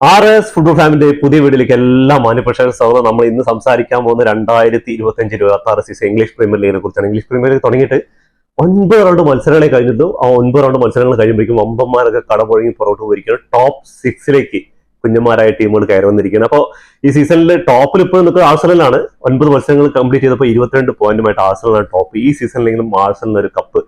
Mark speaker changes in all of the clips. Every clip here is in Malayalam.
Speaker 1: ആർ എസ് ഫുട്ബോൾ ഫാമിന്റെ പുതിയ വീട്ടിലേക്ക് എല്ലാ മാന്യപ്രേക്ഷകർ സ്വാഗതം. നമ്മൾ ഇന്ന് സംസാരിക്കാൻ പോകുന്ന രണ്ടായിരത്തി ഇരുപത്തി അഞ്ച് ഇരുപത്തി ആറ് സീസൺ ഇംഗ്ലീഷ് പ്രീമിയർ ലീഗിനെ കുറിച്ചാണ്. ഇംഗ്ലീഷ് പ്രീമിയർ ലീഗ് തുടങ്ങിയിട്ട് ഒൻപത് റൗണ്ട് മത്സരങ്ങളെ കഴിഞ്ഞിട്ടു ആ ഒൻപത് റൗണ്ട് മത്സരങ്ങൾ കഴിയുമ്പോഴേക്കും ഒമ്പന്മാരൊക്കെ കടപുഴങ്ങി പുറകോട്ട് പോയിരിക്കുകയാണ്. ടോപ്പ് സിക്സിലേക്ക് കുഞ്ഞന്മാരായ ടീമുകൾ കയറി വന്നിരിക്കുകയാണ്. അപ്പോൾ ഈ സീസണിൽ ടോപ്പിൽ ഇപ്പോൾ നിൽക്കുന്ന ആഴ്സണലാണ് ഒൻപത് മത്സരങ്ങൾ കംപ്ലീറ്റ് ചെയ്തപ്പോൾ ഇരുപത്തിരണ്ട് പോയിന്റുമായിട്ട് ആഴ്സണലാണ് ടോപ്പ് ഈ സീസണിലെങ്കിലും ആഴ്സണലിന് ഒരു കപ്പ്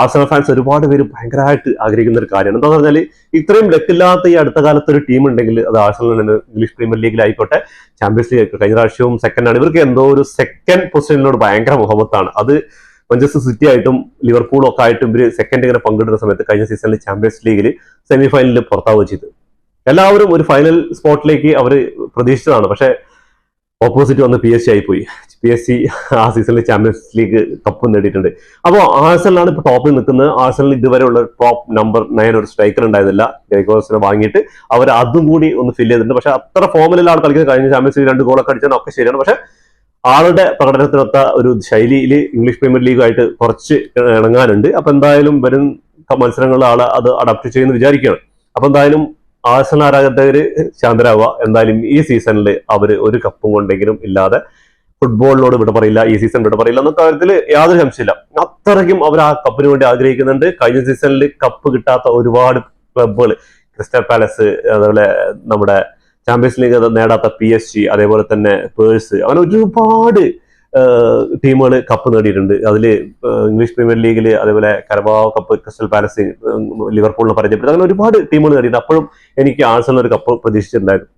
Speaker 1: ആഴ്സണൽ ഫാൻസ് ഒരുപാട് പേര് ഭയങ്കരമായിട്ട് ആഗ്രഹിക്കുന്ന ഒരു കാര്യമാണ്. എന്താണെന്ന് പറഞ്ഞാൽ ഇത്രയും ലക്കില്ലാത്ത ഈ അടുത്ത കാലത്ത് ഒരു ടീം ഉണ്ടെങ്കിൽ അത് ആഴ്സണലിന് ഇംഗ്ലീഷ് പ്രീമിയർ ലീഗിലായിക്കോട്ടെ ചാമ്പ്യൻസ് ലീഗ് ആയിക്കോട്ടെ കഴിഞ്ഞ പ്രാവശ്യവും സെക്കൻഡ് ആണ്. ഇവർക്ക് എന്തോ ഒരു സെക്കൻഡ് പൊസിഷനിലോട് ഭയങ്കര മുഹബത്താണ്. അത് മഞ്ചസ്റ്റർ സിറ്റി ആയിട്ടും ലിവർപൂളും ഒക്കെ ആയിട്ടും ഇവർ സെക്കൻഡ് ഇങ്ങനെ പങ്കിടുന്ന സമയത്ത് കഴിഞ്ഞ സീസണിൽ ചാമ്പ്യൻസ് ലീഗിൽ സെമി ഫൈനലിൽ പുറത്താവുകയും ചെയ്തു. എല്ലാവരും ഒരു ഫൈനൽ സ്പോട്ടിലേക്ക് അവർ പ്രതീക്ഷിച്ചതാണ്. പക്ഷേ ഓപ്പോസിറ്റ് വന്ന് പി എസ് സി ആയിപ്പോയി പി എസ് സി ആ സീസണിൽ ചാമ്പ്യൻസ് ലീഗ് കപ്പ് നേടിയിട്ടുണ്ട്. അപ്പോൾ ആഴ്സണലാണ് ഇപ്പോൾ ടോപ്പിൽ നിൽക്കുന്നത്. ആഴ്സണൽ ഇതുവരെയുള്ള ടോപ്പ് നമ്പർ നയൻ ഒരു സ്ട്രൈക്കർ ഉണ്ടായിരുന്നില്ല. ഡേക്കോസിനെ വാങ്ങിയിട്ട് അവർ അതും കൂടി ഒന്ന് ഫില്ല് ചെയ്തിട്ടുണ്ട്. പക്ഷെ അത്ര ആൾ കളിക്കുന്നത് കഴിഞ്ഞ ചാമ്പ്യൻസ് ലീഗ് രണ്ട് ഗോളൊക്കെ അടിച്ചാൽ ഒക്കെ ശരിയാണ്. പക്ഷേ ആളുടെ പ്രകടനത്തിനൊത്ത ഒരു ശൈലിയിൽ ഇംഗ്ലീഷ് പ്രീമിയർ ലീഗുമായിട്ട് കുറച്ച് ഇണങ്ങാനുണ്ട്. അപ്പോൾ എന്തായാലും വരും മത്സരങ്ങളിൽ ആൾ അത് അഡാപ്റ്റ് ചെയ്യുമെന്ന് വിചാരിക്കുകയാണ്. അപ്പൊ എന്തായാലും ആഴ്സണൽ ആരാധകര് ശാന്തരാവുക. എന്തായാലും ഈ സീസണിൽ അവർ ഒരു കപ്പും കൊണ്ടെങ്കിലും ഇല്ലാതെ ഫുട്ബോളിനോട് വിട പറയില്ല ഈ സീസൺ വിട പറയില്ല എന്ന കാര്യത്തിൽ യാതൊരു സംശയമില്ല അത്രയ്ക്കും അവർ ആ കപ്പിന് വേണ്ടി ആഗ്രഹിക്കുന്നുണ്ട്. കഴിഞ്ഞ സീസണിൽ കപ്പ് കിട്ടാത്ത ഒരുപാട് ക്ലബുകൾ ക്രിസ്റ്റൽ പാലസ് അതുപോലെ നമ്മുടെ ചാമ്പ്യൻസ് ലീഗ് നേടാത്ത പി എസ് ജി അതേപോലെ തന്നെ പേഴ്സ് അങ്ങനെ ഒരുപാട് ടീമുകൾ കപ്പ് നേടിയിട്ടുണ്ട്. അതിൽ ഇംഗ്ലീഷ് പ്രീമിയർ ലീഗിൽ അതേപോലെ കരബാവ് കപ്പ് ക്രിസ്റ്റൽ പാലസ് ലിവർപൂളിനെ പരാജയപ്പെട്ടു അങ്ങനെ ഒരുപാട് ടീമുകൾ നേടിയിട്ടുണ്ട്. അപ്പോഴും എനിക്ക് ആഴ്സണൽ ഒരു കപ്പ് പ്രതീക്ഷിച്ചിട്ടുണ്ടായിരുന്നു.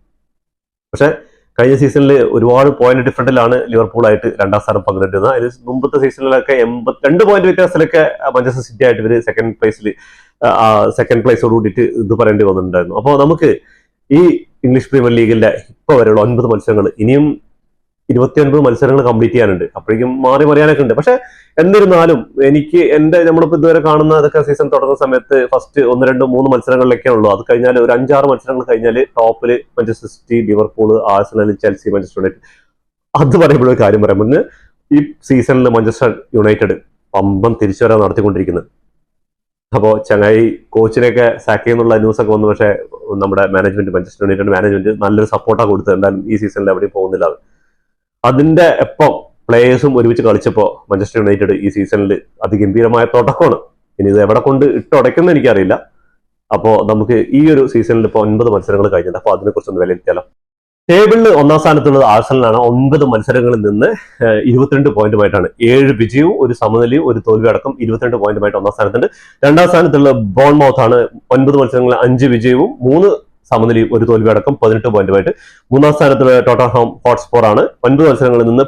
Speaker 1: പക്ഷേ കഴിഞ്ഞ സീസണിൽ ഒരുപാട് പോയിന്റ് ഡിഫറന്റിലാണ് ലിവർപൂളായിട്ട് രണ്ടാം സ്ഥാനം പങ്കിട്ടിരുന്നത്. അതിന് മുമ്പത്തെ സീസണിലൊക്കെ എൺപത്തി രണ്ട് പോയിന്റ് വ്യത്യാസത്തിലൊക്കെ മഞ്ചസ്റ്റർ സിറ്റി ആയിട്ട് ഇവർ സെക്കൻഡ് പ്ലേസിൽ സെക്കൻഡ് പ്ലേസോട് കൂടിയിട്ട് ഇത് പറയേണ്ടി വന്നിട്ടുണ്ടായിരുന്നു. അപ്പോൾ നമുക്ക് ഈ ഇംഗ്ലീഷ് പ്രീമിയർ ലീഗിന്റെ ഇപ്പോൾ വരെയുള്ള ഒൻപത് മത്സരങ്ങൾ ഇനിയും ഇരുപത്തിയൊൻപത് മത്സരങ്ങൾ കംപ്ലീറ്റ് ചെയ്യാനുണ്ട്. അപ്പോഴേക്കും മാറി മറിയാനൊക്കെ ഉണ്ട്. പക്ഷെ എന്നിരുന്നാലും എനിക്ക് എന്റെ നമ്മളിപ്പോ ഇതുവരെ കാണുന്ന അതൊക്കെ സീസൺ തുടങ്ങുന്ന സമയത്ത് ഫസ്റ്റ് ഒന്ന് രണ്ട് മൂന്ന് മത്സരങ്ങളിലൊക്കെ ഉള്ളൂ. അത് കഴിഞ്ഞാൽ ഒരു അഞ്ചാറ് മത്സരങ്ങൾ കഴിഞ്ഞാൽ ടോപ്പിൽ Manchester City Liverpool Arsenal Chelsea Manchester United അത് പറയുമ്പോൾ ഒരു കാര്യം പറയാൻ മുന്നേ ഈ സീസണിൽ മാഞ്ചസ്റ്റർ യുണൈറ്റഡ് പമ്പം തിരിച്ചുവരാൻ നടത്തിക്കൊണ്ടിരിക്കുന്നത് അപ്പോൾ ചങ്ങായി കോച്ചിനെയൊക്കെ സാക്ക് ചെയ്യുന്നുള്ള ന്യൂസ് ഒക്കെ വന്നു. പക്ഷേ നമ്മുടെ മാനേജ്മെന്റ് മാഞ്ചസ്റ്റർ യുണൈറ്റഡ് മാനേജ്മെന്റ് നല്ലൊരു സപ്പോർട്ടാണ് കൊടുത്തത്. എന്തായാലും ഈ സീസണിൽ എവിടെയും പോകുന്നില്ല അത്. അതിന്റെ ഒപ്പം പ്ലേയേഴ്സും ഒരുമിച്ച് കളിച്ചപ്പോൾ മാഞ്ചസ്റ്റർ യുണൈറ്റഡ് ഈ സീസണിൽ അതിഗംഭീരമായ തുടക്കമാണ് ഇനി ഇത് എവിടെ കൊണ്ട് ഇട്ടുടയ്ക്കുന്ന എനിക്കറിയില്ല. അപ്പോൾ നമുക്ക് ഈ ഒരു സീസണിൽ ഇപ്പോൾ ഒൻപത് മത്സരങ്ങൾ കഴിഞ്ഞിട്ട് അപ്പോൾ അതിനെക്കുറിച്ച് ഒന്ന് വിലയിരുത്തിയാലോ ടേബിളിൽ ഒന്നാം സ്ഥാനത്തുള്ളത് ആഴ്സണലാണ് ഒൻപത് മത്സരങ്ങളിൽ നിന്ന് ഇരുപത്തിരണ്ട് പോയിന്റുമായിട്ടാണ് ഏഴ് വിജയവും ഒരു സമനിലയും ഒരു തോൽവി അടക്കം ഇരുപത്തിരണ്ട് പോയിന്റുമായിട്ട് ഒന്നാം സ്ഥാനത്തുണ്ട്. രണ്ടാം സ്ഥാനത്തുള്ള ബോൺമൗത്ത് ആണ്. ഒൻപത് മത്സരങ്ങളിൽ അഞ്ച് വിജയവും മൂന്ന് സമനിലയും ഒരു തോൽവി അടക്കം പതിനെട്ട് പോയിന്റുമായിട്ട് മൂന്നാം സ്ഥാനത്തുള്ള ടോട്ടർഹാം ഹോട്ട്സ്പോർ ആണ്. ഒൻപത് മത്സരങ്ങളിൽ നിന്ന്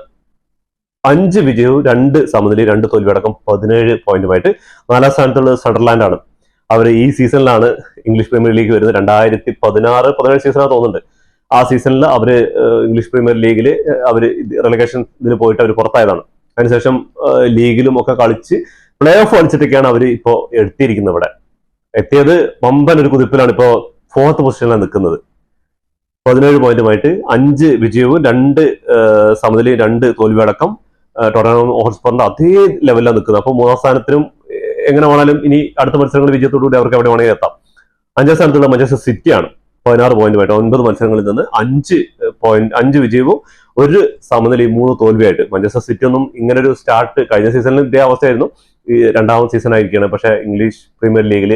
Speaker 1: അഞ്ച് വിജയവും രണ്ട് സമനിലയും രണ്ട് തോൽവി അടക്കം പതിനേഴ് പോയിന്റുമായിട്ട് നാലാം സ്ഥാനത്തുള്ള സണ്ടർലാൻഡ് ആണ്. അവർ ഈ സീസണിലാണ് ഇംഗ്ലീഷ് പ്രീമിയർ ലീഗ് വരുന്നത്. രണ്ടായിരത്തി പതിനാറ് പതിനേഴ് സീസണാണ് തോന്നുന്നുണ്ട്. ആ സീസണിൽ അവർ ഇംഗ്ലീഷ് പ്രീമിയർ ലീഗിൽ അവർ റെലഗേഷൻ ഇതിൽ പോയിട്ട് അവർ പുറത്തായതാണ്. അതിനുശേഷം ലീഗിലും ഒക്കെ കളിച്ച് പ്ലേ ഓഫ് കളിച്ചിട്ടൊക്കെയാണ് അവർ ഇപ്പോൾ എത്തിയിരിക്കുന്നത് ഇവിടെ. എത്തിയത് വമ്പൻ ഒരു കുതിപ്പിലാണ് ഇപ്പോൾ ഫോർത്ത് പൊസിഷനിലാണ് നിൽക്കുന്നത്. പതിനേഴ് പോയിന്റുമായിട്ട് അഞ്ച് വിജയവും രണ്ട് സമനിലയും രണ്ട് തോൽവി അടക്കം ടൊറാനോ ഹോട്ട്സ്പോറിന്റെ അതേ ലെവലിലാണ് നിൽക്കുന്നത്. അപ്പോൾ മൂന്നാം സ്ഥാനത്തിനും എങ്ങനെ വേണാലും ഇനി അടുത്ത മത്സരങ്ങൾ വിജയത്തോടുകൂടി അവർക്ക് എവിടെ വേണമെങ്കിൽ എത്താം. അഞ്ചാം സ്ഥാനത്തുള്ള മാഞ്ചസ്റ്റർ സിറ്റിയാണ് പതിനാറ് പോയിന്റുമായിട്ട് ഒൻപത് മത്സരങ്ങളിൽ നിന്ന് അഞ്ച് പോയിന്റ് അഞ്ച് വിജയവും ഒരു സമനിലയും മൂന്ന് തോൽവിയായിട്ട്. മഞ്ചസ്റ്റർ സിറ്റി ഒന്നും ഇങ്ങനെ ഒരു സ്റ്റാർട്ട് കഴിഞ്ഞ സീസണിൽ ഇതേ അവസ്ഥയായിരുന്നു. ഈ രണ്ടാമത്തെ സീസൺ ആയിരിക്കുകയാണ്. പക്ഷേ ഇംഗ്ലീഷ് പ്രീമിയർ ലീഗിൽ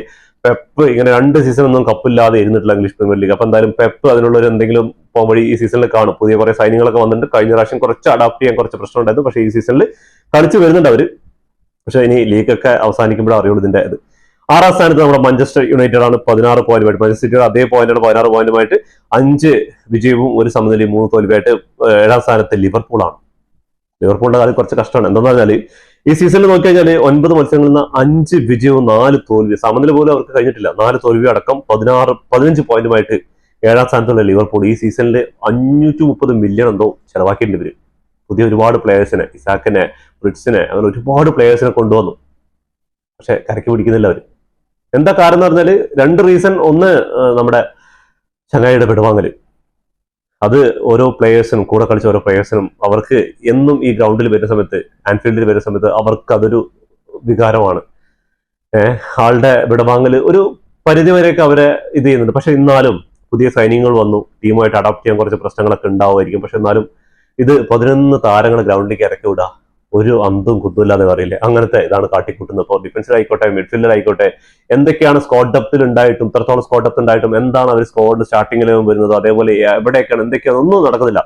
Speaker 1: പെപ്പ് ഇങ്ങനെ രണ്ട് സീസൺ ഒന്നും കപ്പില്ലാതെ ഇരുന്നിട്ടില്ല ഇംഗ്ലീഷ് പ്രീമിയർ ലീഗ് അപ്പൊ എന്തായാലും പെപ്പ് അതിനുള്ള ഒരു എന്തെങ്കിലും പോകാൻ വഴി ഈ സീസണിൽ കാണും. പുതിയ കുറെ സൈനികളൊക്കെ വന്നിട്ടുണ്ട്. കഴിഞ്ഞ പ്രാവശ്യം കുറച്ച് അഡാപ്റ്റ് ചെയ്യാൻ കുറച്ച് പ്രശ്നം ഉണ്ടായിരുന്നു. പക്ഷേ ഈ സീസണിൽ കളിച്ചു വരുന്നുണ്ട് അവർ. പക്ഷേ ഇനി ലീഗൊക്കെ അവസാനിക്കുമ്പോഴേ അറിയുള്ളൂ ഇതിന്റെ ഇത്. ആറാം സ്ഥാനത്ത് നമ്മുടെ മഞ്ചസ്റ്റർ യുണൈറ്റഡ് ആണ്. പതിനാറ് പോയിന്റുമായിട്ട് മാഞ്ചസ്റ്റർ അതേ പോയിന്റാണ് പതിനാറ് പോയിന്റുമായിട്ട് അഞ്ച് വിജയവും ഒരു സമനിലയും മൂന്ന് തോൽവിയായിട്ട് ഏഴാം സ്ഥാനത്ത് ലിവർപൂളാണ് ലിവർപൂളിന്റെ കാര്യം കുറച്ച് കഷ്ടമാണ്. എന്താണെന്ന് പറഞ്ഞാൽ ഈ സീസണിൽ നോക്കി കഴിഞ്ഞാൽ ഒൻപത് മത്സരങ്ങളിൽ നിന്ന് അഞ്ച് വിജയവും നാല് തോൽവി സമനില പോലും അവർക്ക് കഴിഞ്ഞിട്ടില്ല. നാല് തോൽവി അടക്കം പതിനാറ് പതിനഞ്ച് പോയിന്റുമായിട്ട് ഏഴാം സ്ഥാനത്തുള്ള ലിവർപൂൾ ഈ സീസണിൽ അഞ്ഞൂറ്റി മുപ്പത് മില്യൺ എന്തോ ചെലവാക്കിയിട്ടുണ്ട് ഇവർ. പുതിയ ഒരുപാട് പ്ലേയേഴ്സിനെ ഇസാക്കിനെ ബ്രിഡ്സിനെ അങ്ങനെ ഒരുപാട് പ്ലേയേഴ്സിനെ കൊണ്ടുവന്നു. പക്ഷെ കരക്കി പിടിക്കുന്നില്ല അവർ എന്താ കാരണം എന്ന് പറഞ്ഞാൽ രണ്ട് റീസൺ ഒന്ന് നമ്മുടെ ചങ്ങായിയുടെ വിടവാങ്ങൽ അത് ഓരോ പ്ലേയേഴ്സിനും കൂടെ കളിച്ച ഓരോ പ്ലേയേഴ്സിനും അവർക്ക് എന്നും ഈ ഗ്രൗണ്ടിൽ വരുന്ന സമയത്ത് ആൻഫീൽഡിൽ വരുന്ന സമയത്ത് അവർക്ക് അതൊരു വികാരമാണ്. ഏഹ് ആളുടെ വിടവാങ്ങൽ ഒരു പരിധിവരെയൊക്കെ അവരെ ഇത് ചെയ്യുന്നുണ്ട്. പക്ഷെ എന്നാലും പുതിയ സൈനികങ്ങൾ വന്നു ടീമുമായിട്ട് അഡാപ്റ്റ് ചെയ്യാൻ കുറച്ച് പ്രശ്നങ്ങളൊക്കെ ഉണ്ടാവുമായിരിക്കും. പക്ഷെ എന്നാലും ഇത് പതിനൊന്ന് താരങ്ങൾ ഗ്രൗണ്ടിലേക്ക് ഇറക്കി വിടുക ഒരു അന്തും കുത്തുമില്ലാതെ പറയില്ലേ? അങ്ങനത്തെ ഇതാണ് കാട്ടിക്കൂട്ടുന്നത്. ഇപ്പോൾ മിഡ്ഫീൽഡർ ആയിക്കോട്ടെ എന്തൊക്കെയാണ് സ്കോഡ് ഡെപ്തിൽ ഉണ്ടായിട്ടും ഇത്രത്തോളം സ്കോഡ് ഡെപ്ത് ഉണ്ടായിട്ടും എന്താണ് അവർ സ്കോഡ് സ്റ്റാർട്ടിങ്ങിൽ വരുന്നത് അതേപോലെ എവിടെയൊക്കെയാണ് എന്തൊക്കെയാണ് ഒന്നും നടക്കുന്നില്ല.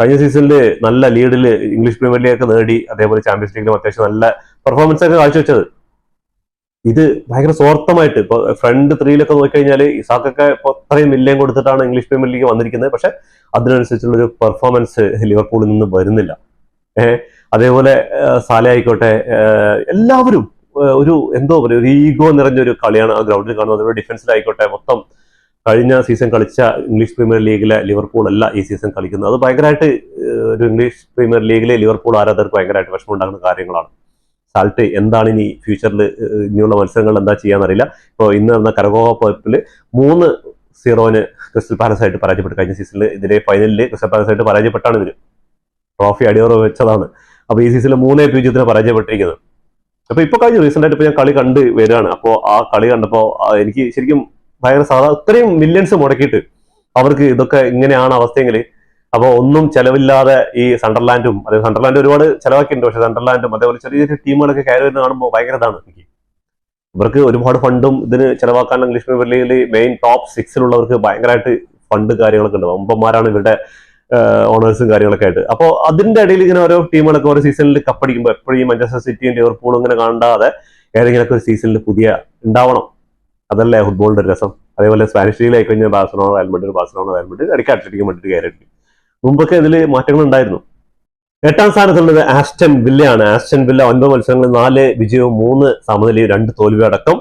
Speaker 1: കഴിഞ്ഞ സീസണിൽ നല്ല ലീഡിൽ ഇംഗ്ലീഷ് പ്രീമിയർ ലീഗ് ഒക്കെ നേടി അതേപോലെ ചാമ്പ്യൻസ് ലീഗിലും അത്യാവശ്യം നല്ല പെർഫോമൻസ് ഒക്കെ കാഴ്ചവെച്ചത്. ഇത് ഭയങ്കര സ്വാർത്ഥമായിട്ട് ഇപ്പൊ ഫ്രണ്ട് ത്രീയിലൊക്കെ നോക്കിക്കഴിഞ്ഞാൽ ഇസാക്കൊക്കെ ഇപ്പൊ അത്രയും മില്യം കൊടുത്തിട്ടാണ് ഇംഗ്ലീഷ് പ്രീമിയർ ലീഗ് വന്നിരിക്കുന്നത്. പക്ഷെ അതിനനുസരിച്ചുള്ള ഒരു പെർഫോമൻസ് ലിവർപൂളിൽ നിന്ന് വരുന്നില്ല. ഏഹ് അതേപോലെ സാലെ ആയിക്കോട്ടെ എല്ലാവരും ഒരു എന്തോ പറയുക ഒരു ഈഗോ നിറഞ്ഞൊരു കളിയാണ് ആ ഗ്രൗണ്ടിൽ കാണുന്നത്. അതുപോലെ ഡിഫൻസിലായിക്കോട്ടെ മൊത്തം കഴിഞ്ഞ സീസൺ കളിച്ച ഇംഗ്ലീഷ് പ്രീമിയർ ലീഗിലെ ലിവർപൂൾ അല്ല ഈ സീസൺ കളിക്കുന്നത്. അത് ഭയങ്കരമായിട്ട് ഒരു ഇംഗ്ലീഷ് പ്രീമിയർ ലീഗിലെ ലിവർപൂൾ ആരാധകർക്ക് ഭയങ്കരമായിട്ട് വിഷമമുണ്ടാകുന്ന കാര്യങ്ങളാണ്. സാൾട്ട് എന്താണ് ഇനി ഫ്യൂച്ചറിൽ ഇനിയുള്ള മത്സരങ്ങൾ എന്താ ചെയ്യാന്നറിയില്ല. ഇപ്പോൾ ഇന്ന് നടന്ന കരകോവ പപ്പിൽ മൂന്ന് സീറോന് ക്രിസ്റ്റൽ പാലസ് ആയിട്ട് പരാജയപ്പെട്ടു. കഴിഞ്ഞ സീസണിൽ ഇതിലെ ഫൈനലിൽ ക്രിസ്റ്റൽ പാലസ് ആയിട്ട് പരാജയപ്പെട്ടാണ് ഇതിന് ട്രോഫി അടിയോറ വെച്ചതാണ്. അപ്പൊ ഈ സീസണിൽ മൂന്നേ പൂജ്യത്തിന് പരാജയപ്പെട്ടിരിക്കുന്നത്. അപ്പൊ ഇപ്പൊ കഴിഞ്ഞു റീസെന്റ് ആയിട്ട് ഇപ്പൊ ഞാൻ കളി കണ്ട് വരികയാണ്. അപ്പോൾ ആ കളി കണ്ടപ്പോൾ എനിക്ക് ശരിക്കും ഭയങ്കര സാധാ ഇത്രയും മില്യൺസ് മുടക്കിയിട്ട് അവർക്ക് ഇതൊക്കെ ഇങ്ങനെയാണ് അവസ്ഥയെങ്കിൽ അപ്പോൾ ഒന്നും ചെലവില്ലാതെ ഈ സണ്ടർലാൻഡും അതായത് സണ്ടർലാൻഡ് ഒരുപാട് ചെലവാക്കിയിട്ടുണ്ട്. പക്ഷെ സണ്ടർലാൻഡും അതേപോലെ ചെറിയ ചെറിയ ടീമുകളൊക്കെ കയറി വരുന്ന കാണുമ്പോൾ ഭയങ്കര ഇതാണ് എനിക്ക്. ഇവർക്ക് ഒരുപാട് ഫണ്ടും ഇതിന് ചെലവാക്കാൻ ഇംഗ്ലീഷ് പ്രീമിയർ ലീഗിൽ മെയിൻ ടോപ്പ് സിക്സിലുള്ളവർക്ക് ഭയങ്കരമായിട്ട് ഫണ്ട് കാര്യങ്ങളൊക്കെ ഉണ്ട്. ഒമ്പന്മാരാണ് ഇവരുടെ ഓണേഴ്സും കാര്യങ്ങളൊക്കെ ആയിട്ട്. അപ്പോൾ അതിന്റെ ഇടയിൽ ഇങ്ങനെ ഓരോ ടീമുകളൊക്കെ ഓരോ സീസണിൽ കപ്പടിക്കുമ്പോൾ എപ്പോഴും മാഞ്ചസ്റ്റർ സിറ്റിയും ലിവർപൂളും ഇങ്ങനെ കാണാതെ ഏതെങ്കിലുമൊക്കെ ഒരു സീസണിൽ പുതിയ ഉണ്ടാവണം. അതല്ലേ ഫുട്ബോളിന്റെ രസം. അതേപോലെ സ്പാനിഷ് ലീഗിലായി കഴിഞ്ഞാൽ Barcelona Real Madrid Barcelona Real Madrid ഇടയ്ക്ക് അത്ലറ്റിക് മഡ്രിഡ് കയറിയിട്ട് മുമ്പൊക്കെ ഇതിൽ മാറ്റങ്ങൾ ഉണ്ടായിരുന്നു. എട്ടാം സ്ഥാനത്തുള്ളത് ആസ്റ്റൻ വില്ലയാണ് ആസ്റ്റൻ വില്ല ഒൻപത് മത്സരങ്ങളിൽ നാല് വിജയവും മൂന്ന് സമനിലയും രണ്ട് തോൽവിയും അടക്കം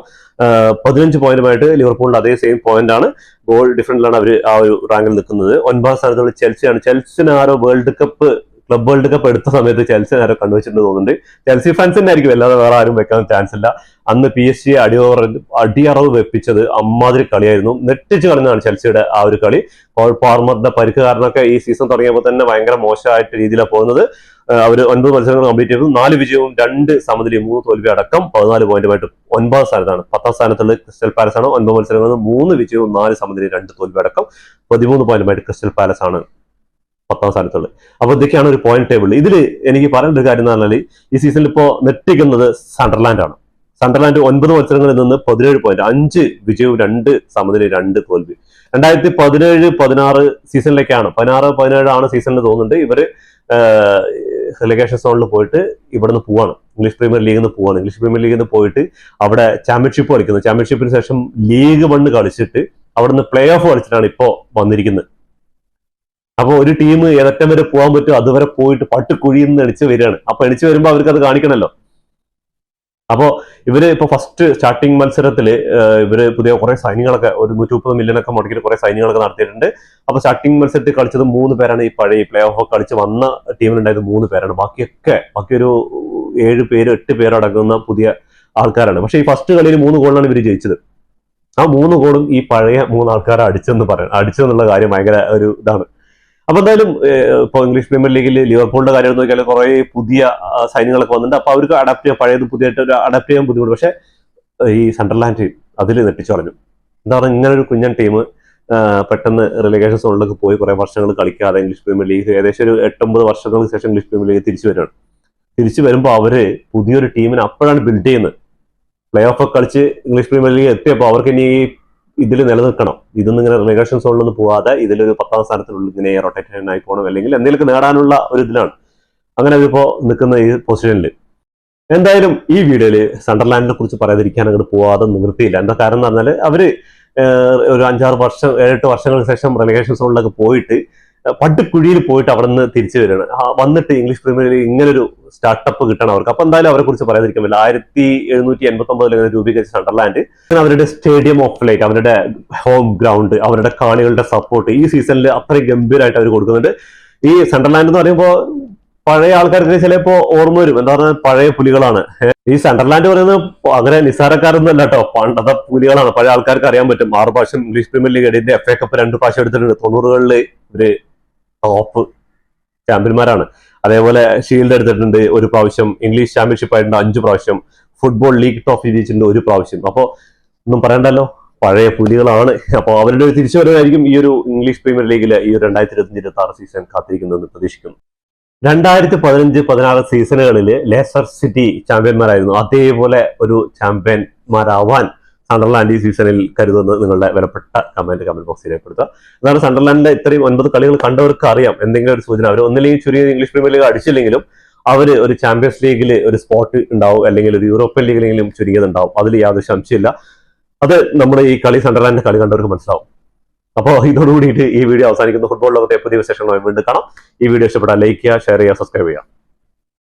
Speaker 1: പതിനഞ്ച് പോയിന്റുമായിട്ട് ലിവർപൂളിന്റെ അതേ സെയിം പോയിന്റ് ആണ്. ഗോൾ ഡിഫറന്റിലാണ് അവർ ആ ഒരു റാങ്കിൽ നിൽക്കുന്നത്. ഒൻപതാം സ്ഥാനത്തുള്ള ചെൽസിയാണ്. ചെൽസിന് ആരോ world cup club world cup എടുത്ത സമയത്ത് ചെൽസി ആരോ കണ്ടുവച്ചിട്ടുണ്ട് തോന്നുന്നുണ്ട്. ചെൽസി ഫാൻസ് തന്നെ ആയിരിക്കും അല്ലാതെ വേറെ ആരും വെക്കാൻ ചാൻസ് ഇല്ല. അന്ന് പി എസ് ജി അടിയോറ അടിയറവ് വെപ്പിച്ചത് അമ്മാതിരി കളിയായിരുന്നു. നെട്ടിച്ച് കളഞ്ഞതാണ് ചെൽസിയുടെ ആ ഒരു കളി. പാർമറിന്റെ പരിക്ക് കാരണമൊക്കെ ഈ സീസൺ തുടങ്ങിയപ്പോൾ തന്നെ ഭയങ്കര മോശമായിട്ട് രീതിയിലാണ് പോകുന്നത്. അവർ ഒൻപത് മത്സരങ്ങൾ കംപ്ലീറ്റ് ചെയ്തു. നാല് വിജയവും രണ്ട് സമനിലയും മൂന്ന് തോൽവി അടക്കം പതിനാല് പോയിന്റുമായിട്ട് ഒൻപത് സ്ഥാനത്താണ്. പത്താം സ്ഥാനത്തുള്ള ക്രിസ്റ്റൽ പാലസ് ആണ് ഒൻപത് മത്സരങ്ങളിൽ മൂന്ന് വിജയവും നാല് സമനിലയും രണ്ട് തോൽവി അടക്കം പതിമൂന്ന് പോയിന്റുമായിട്ട് ക്രിസ്റ്റൽ പാലസ് ആണ്. പത്താം സ്ഥാനത്തുള്ളത് അപ്പൊ ഇതൊക്കെയാണ് ഒരു പോയിന്റ് ടേബിൾ ഇതിൽ എനിക്ക് പറയേണ്ട ഒരു കാര്യം എന്ന് പറഞ്ഞാൽ ഈ സീസണിൽ ഇപ്പോൾ നെട്ടിക്കുന്നത് സണ്ടർലാൻഡ് ആണ്. സണ്ടർലാൻഡ് ഒൻപത് മത്സരങ്ങളിൽ നിന്ന് പതിനേഴ് പോയിന്റ് അഞ്ച് വിജയവും രണ്ട് സമനില രണ്ട് തോൽവി. രണ്ടായിരത്തി പതിനേഴ് പതിനാറ് സീസണിലേക്കാണ് പതിനാറ് പതിനേഴ് ആണ് സീസണിൽ തോന്നുന്നുണ്ട്. ഇവർ റിലഗേഷൻ സോണിൽ പോയിട്ട് ഇവിടുന്ന് പോവാണ്. ഇംഗ്ലീഷ് പ്രീമിയർ ലീഗിൽ നിന്ന് പോവാണ്. ഇംഗ്ലീഷ് പ്രീമിയർ ലീഗിൽ നിന്ന് പോയിട്ട് അവിടെ ചാമ്പ്യൻഷിപ്പ് കളിക്കുന്നത് ചാമ്പ്യൻഷിപ്പിന് ശേഷം ലീഗ് വണ്ണ് കളിച്ചിട്ട് അവിടുന്ന് പ്ലേ ഓഫ് കളിച്ചിട്ടാണ് ഇപ്പോൾ വന്നിരിക്കുന്നത്. അപ്പൊ ഒരു ടീം ഏതറ്റം വരെ പോകാൻ പറ്റും അതുവരെ പോയിട്ട് പട്ടുകുഴിയിൽ നിന്ന് എണിച്ച് വരികയാണ്. അപ്പൊ എണിച്ച് വരുമ്പോൾ അവർക്ക് അത് കാണിക്കണല്ലോ. അപ്പോ ഇവർ ഇപ്പൊ ഫസ്റ്റ് സ്റ്റാർട്ടിംഗ് മത്സരത്തിൽ ഇവർ പുതിയ കുറെ സൈനികളൊക്കെ ഒരു നൂറ്റി മുപ്പത് മില്യൺ ഒക്കെ മുടക്കിയിട്ട് കുറെ സൈനികളൊക്കെ നടത്തിയിട്ടുണ്ട്. അപ്പൊ സ്റ്റാർട്ടിംഗ് മത്സരത്തിൽ കളിച്ചത് മൂന്ന് പേരാണ് ഈ പഴയ പ്ലേ ഓഫ് കളിച്ച് വന്ന ടീമിലുണ്ടായത് മൂന്ന് പേരാണ്. ബാക്കിയൊക്കെ ബാക്കി ഒരു ഏഴ് പേര് എട്ട് പേരടങ്ങുന്ന പുതിയ ആൾക്കാരാണ്. പക്ഷെ ഈ ഫസ്റ്റ് കളിയിൽ മൂന്ന് ഗോളിലാണ് ഇവർ ജയിച്ചത്. ആ മൂന്ന് ഗോളും ഈ പഴയ മൂന്ന് ആൾക്കാരെ അടിച്ചെന്ന് പറയാം അടിച്ചെന്നുള്ള കാര്യം ഭയങ്കര ഒരു ഇതാണ്. അപ്പൊ എന്തായാലും ഇപ്പോൾ ഇംഗ്ലീഷ് പ്രീമിയർ ലീഗിൽ ലിവർപൂളിന്റെ കാര്യം നോക്കിയാൽ കുറെ പുതിയ സൈന്യങ്ങളൊക്കെ വന്നിട്ടുണ്ട്. അപ്പൊ അവർക്ക് അഡാപ്റ്റ് ചെയ്യാൻ പഴയത് പുതിയതായിട്ട് അഡാപ്റ്റ് ചെയ്യാൻ ബുദ്ധിമുട്ട്. പക്ഷെ ഈ സണ്ടർലാൻഡ് അതിൽ നെട്ടിച്ചു പറഞ്ഞു എന്താ പറയുക ഇങ്ങനെ ഒരു കുഞ്ഞൻ ടീം പെട്ടെന്ന് റിലേഗേഷൻ സോണിലേക്ക് പോയി കുറെ വർഷങ്ങൾ കളിക്കാതെ ഇംഗ്ലീഷ് പ്രീമിയർ ലീഗ് ഏകദേശം ഒരു എട്ടൊമ്പത് വർഷങ്ങൾക്ക് ശേഷം ഇംഗ്ലീഷ് പ്രീമിയർ ലീഗ് തിരിച്ചു വരികയാണ് തിരിച്ചു വരുമ്പോൾ അവർ പുതിയൊരു ടീമിനെ അപ്പോഴാണ് ബിൽഡ് ചെയ്യുന്നത്. പ്ലേ ഓഫ് ഒക്കെ കളിച്ച് ഇംഗ്ലീഷ് പ്രീമിയർ ലീഗ് എത്തിയപ്പോൾ അവർക്ക് ഇനി ഇതിൽ നിലനിൽക്കണം. ഇതൊന്നും ഇങ്ങനെ റിലേഷൻ സോണിലൊന്നും പോവാതെ ഇതിലൊരു പത്താം സ്ഥാനത്തിനുള്ളിൽ ഇങ്ങനെ റൊട്ടേറ്റ് ആയി പോകണം അല്ലെങ്കിൽ എന്തെങ്കിലുമൊക്കെ നേടാനുള്ള ഒരു ഇതിലാണ്. അങ്ങനെ അതിപ്പോ നിൽക്കുന്ന ഈ പൊസിഷനിൽ എന്തായാലും ഈ വീഡിയോയിൽ സണ്ടർലാൻഡിനെ കുറിച്ച് പറയാതിരിക്കാൻ അങ്ങോട്ട് പോവാതെ നിവൃത്തിയില്ല. എന്താ കാരണം എന്ന് പറഞ്ഞാൽ അവർ ഒരു അഞ്ചാറ് വർഷം ഏഴെട്ട് വർഷങ്ങൾക്ക് ശേഷം റെലിഗേഷൻ സോണിലൊക്കെ പോയിട്ട് പട്ടുകുഴിയിൽ പോയിട്ട് അവിടെ നിന്ന് തിരിച്ചു വരികയാണ്. വന്നിട്ട് ഇംഗ്ലീഷ് പ്രീമിയർ ലീഗ് ഇങ്ങനൊരു സ്റ്റാർട്ടപ്പ് കിട്ടണം അവർക്ക്. അപ്പൊ എന്തായാലും അവരെ കുറിച്ച് പറയാതിരിക്കാൻ പറ്റില്ല. ആയിരത്തി എഴുന്നൂറ്റി എൺപത്തി ഒമ്പതിൽ ഇങ്ങനെ രൂപീകരിച്ച സണ്ടർലാൻഡ് അവരുടെ സ്റ്റേഡിയം ഓഫ് ലൈറ്റ് അവരുടെ ഹോം ഗ്രൗണ്ട് അവരുടെ കാണികളുടെ സപ്പോർട്ട് ഈ സീസണിൽ അത്രയും ഗംഭീരമായിട്ട് അവർ കൊടുക്കുന്നുണ്ട്. ഈ സണ്ടർലാൻഡ് എന്ന് പറയുമ്പോൾ പഴയ ആൾക്കാർക്ക് ചിലപ്പോ ഓർമ്മ വരും. എന്താ പറഞ്ഞാൽ പഴയ പുലികളാണ്. ഈ സണ്ടർലാൻഡ് പറയുന്നത് അങ്ങനെ നിസ്സാരക്കാരൊന്നും അല്ല കേട്ടോ. പണ്ടത്തെ പുലികളാണ്. പഴയ ആൾക്കാർക്ക് അറിയാൻ പറ്റും. ആറ് പ്രാവശ്യം ഇംഗ്ലീഷ് പ്രീമിയർ ലീഗ് എഡിന്റെ എഫ് എ കപ്പ് രണ്ട് പ്രാവശ്യം എടുത്തിട്ടുണ്ട്. തൊണ്ണൂറുകളിൽ ഇവർ ടോപ്പ് ചാമ്പ്യന്മാരാണ് അതേപോലെ ഷീൽഡ് എടുത്തിട്ടുണ്ട് ഒരു പ്രാവശ്യം ഇംഗ്ലീഷ് ചാമ്പ്യൻഷിപ്പ് ആയിട്ടുണ്ട് അഞ്ച് പ്രാവശ്യം ഫുട്ബോൾ ലീഗ് ട്രോഫി ജയിച്ചിട്ടുണ്ട് ഒരു പ്രാവശ്യം. അപ്പോൾ ഒന്നും പറയണ്ടല്ലോ പഴയ പുലികളാണ്. അപ്പോൾ അവരുടെ ഒരു തിരിച്ചുവരവായിരിക്കും ഈ ഒരു ഇംഗ്ലീഷ് പ്രീമിയർ ലീഗിലെ ഈ ഒരു രണ്ടായിരത്തി ഇരുപത്തി ഇരുപത്തി ആറ് സീസൺ കാത്തിരിക്കുന്നതെന്ന് പ്രതീക്ഷിക്കുന്നു. രണ്ടായിരത്തി പതിനഞ്ച് പതിനാറ് സീസണുകളിൽ ലേസർ സിറ്റി ചാമ്പ്യന്മാരായിരുന്നു അതേപോലെ ഒരു ചാമ്പ്യന്മാരാവാൻ സണ്ടർലാൻഡ് ഈ സീസണിൽ കരുതുന്നത് നിങ്ങളുടെ വിലപ്പെട്ട കമന്റ് കമന്റ് ബോക്സിൽ രേഖപ്പെടുത്തുക അതാണ് സണ്ടർലാൻഡിന്റെ ഇത്രയും ഒൻപത് കളികൾ കണ്ടവർക്ക് അറിയാം എന്തെങ്കിലും ഒരു സൂചന. അവർ ഒന്നില്ലെങ്കിൽ ചെറിയ ഇംഗ്ലീഷ് പ്രീമിയർ ലീഗ് അടിച്ചില്ലെങ്കിലും അവർ ഒരു ചാമ്പ്യൻസ് ലീഗിൽ ഒരു സ്പോട്ട് ഉണ്ടാവും അല്ലെങ്കിൽ ഒരു യൂറോപ്യൻ ലീഗിലെങ്കിലും ചുരുങ്ങിയത് ഉണ്ടാവും അതിൽ യാതൊരു സംശയമില്ല അത് നമ്മുടെ ഈ കളി സണ്ടർലാൻഡിന്റെ കളി കണ്ടവർക്ക് മനസ്സിലാവും. അപ്പോൾ ഇതോടുകൂടിയിട്ട് ഈ വീഡിയോ അവസാനിക്കുന്ന. ഫുട്ബോൾ ലോകത്തെ പുതിയ വിശേഷങ്ങളുമായി വീണ്ടും കാണാം. ഈ വീഡിയോ ഇഷ്ടപ്പെട്ടാൽ ലൈക്ക് ചെയ്യുക ഷെയർ ചെയ്യുക സബ്സ്ക്രൈബ് ചെയ്യുക.